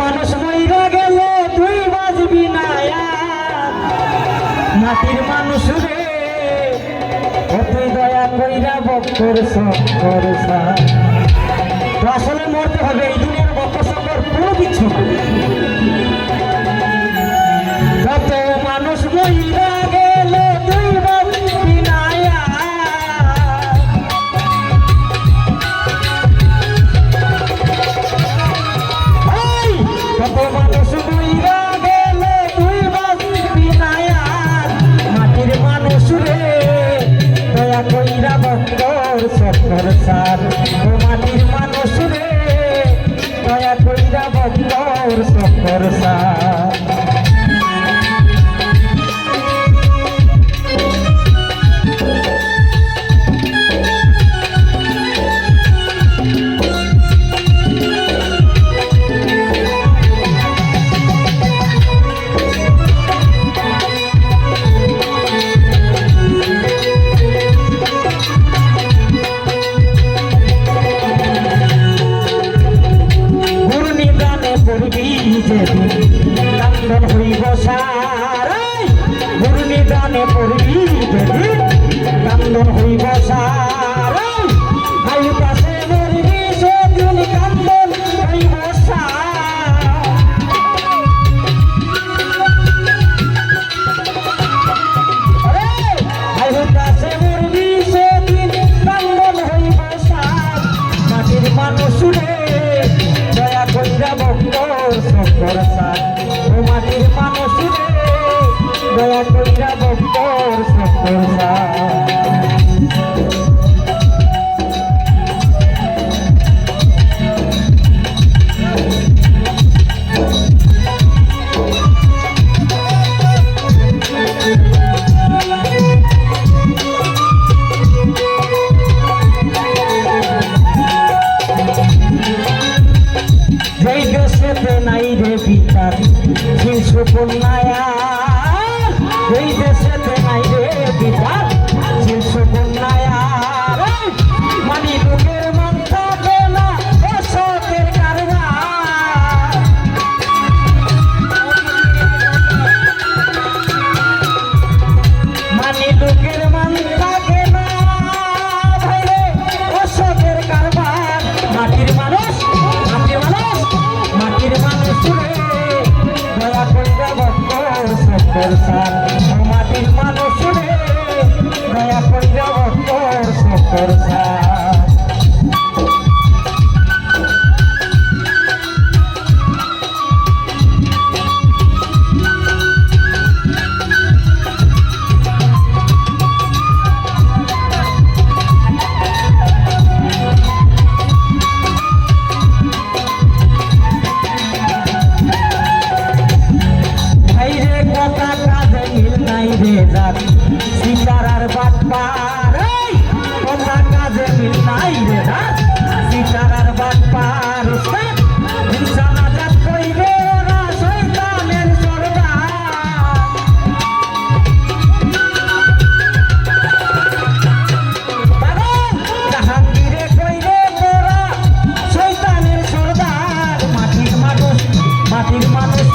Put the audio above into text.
মানুষ মইরা গেল, তুই বাজবি না মাটির মানুষ রে, ও তুই দয়া কইরা বক্তর সকর আসলে মরতে হবে, এই দুনিয়ার বক্তর সকর পুরো কিছু না সংসার তোমাদের মানুষ রে দয়া কইরা বন্ধর সংসার মনে পড়বি যদি কান্দন কইরা বক্তর সকল Alfa বাটপার কথা কাজে মিল নাই রে রাত সিতারার বাটপার উস্তাদ ইনসানাজাত কইবে ওরা শয়তানের সরদার। পাগল জাহাঙ্গীরে কইবে ওরা শয়তানের সরদার, মাটির মানুষ মাটির মানুষ